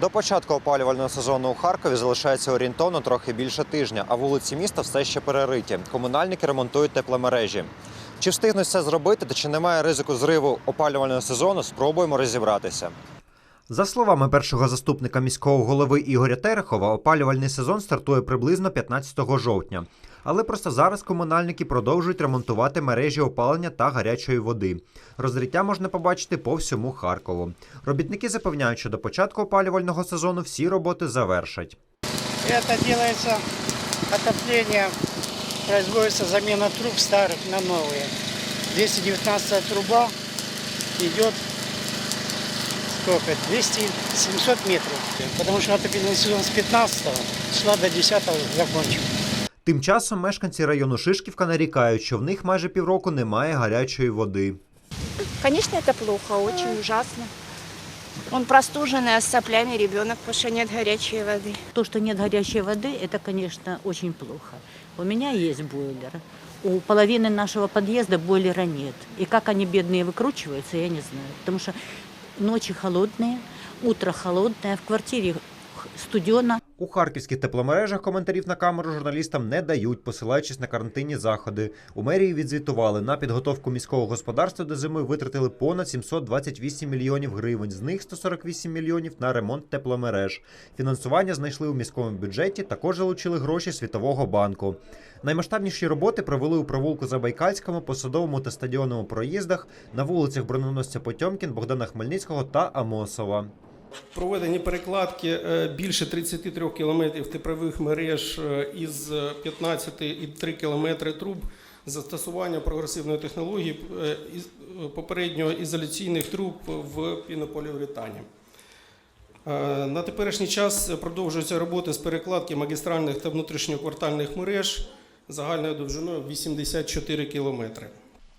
До початку опалювального сезону у Харкові залишається орієнтовно трохи більше тижня, а вулиці міста все ще перериті. Комунальники ремонтують тепломережі. Чи встигнуть це зробити та чи немає ризику зриву опалювального сезону, спробуємо розібратися. За словами першого заступника міського голови Ігоря Терехова, опалювальний сезон стартує приблизно 15 жовтня. Але просто зараз комунальники продовжують ремонтувати мережі опалення та гарячої води. Розриття можна побачити по всьому Харкову. Робітники запевняють, що до початку опалювального сезону всі роботи завершать. Это делается отопление, производится замена труб старых на новые. 219 труба идет сколько? 200, 700 метров. Потому что отопительный сезон с 15 числа до 10 закончим. Тим часом мешканці району Шишківка нарікають, що в них майже півроку немає гарячої води. Конечно, это плохо, очень ужасно. Он простуженный, а с соплями ребенок, потому что нет горячей воды. То, что нет горячей воды, это, конечно, очень плохо. У меня есть бойлер. У половины нашего подъезда бойлера нет. И как они, бедные, выкручиваются, я не знаю. Потому что ночи холодные, утро холодное, в квартире х- студено. У харківських тепломережах коментарів на камеру журналістам не дають, посилаючись на карантинні заходи. У мерії відзвітували на підготовку міського господарства до зими витратили понад 728 мільйонів гривень. З них 148 мільйонів на ремонт тепломереж. Фінансування знайшли у міському бюджеті. Також залучили гроші Світового банку. Наймасштабніші роботи провели у провулку Забайкальському, посадовому та стадіонному проїздах на вулицях броненосця Потьомкін, Богдана Хмельницького та Амосова. Проведені перекладки е, більше 33 кілометрів теплових мереж е, із 15,3 кілометри труб застосування прогресивної технології е, попередньо ізоляційних труб в пінополіуретані. На теперішній час продовжуються роботи з перекладки магістральних та внутрішньоквартальних мереж загальною довжиною 84 кілометри.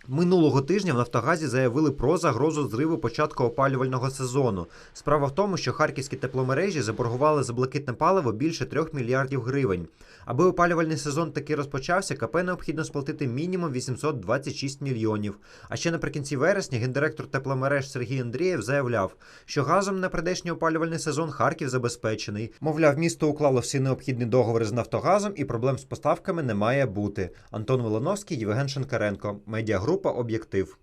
Минулого тижня в Нафтогазі заявили про загрозу зриву початку опалювального сезону. Справа в тому, що харківські тепломережі заборгували за блакитне паливо більше 3 мільярдів гривень. Аби опалювальний сезон таки розпочався, КП необхідно сплатити мінімум 826 мільйонів. А ще наприкінці вересня гендиректор тепломереж Сергій Андрієв заявляв, що газом на прийдешній опалювальний сезон Харків забезпечений. Мовляв, місто уклало всі необхідні договори з Нафтогазом і проблем з поставками не має бути. Антон Волоновський, Євген Шенкаренко, медіагрупа Об'єктив.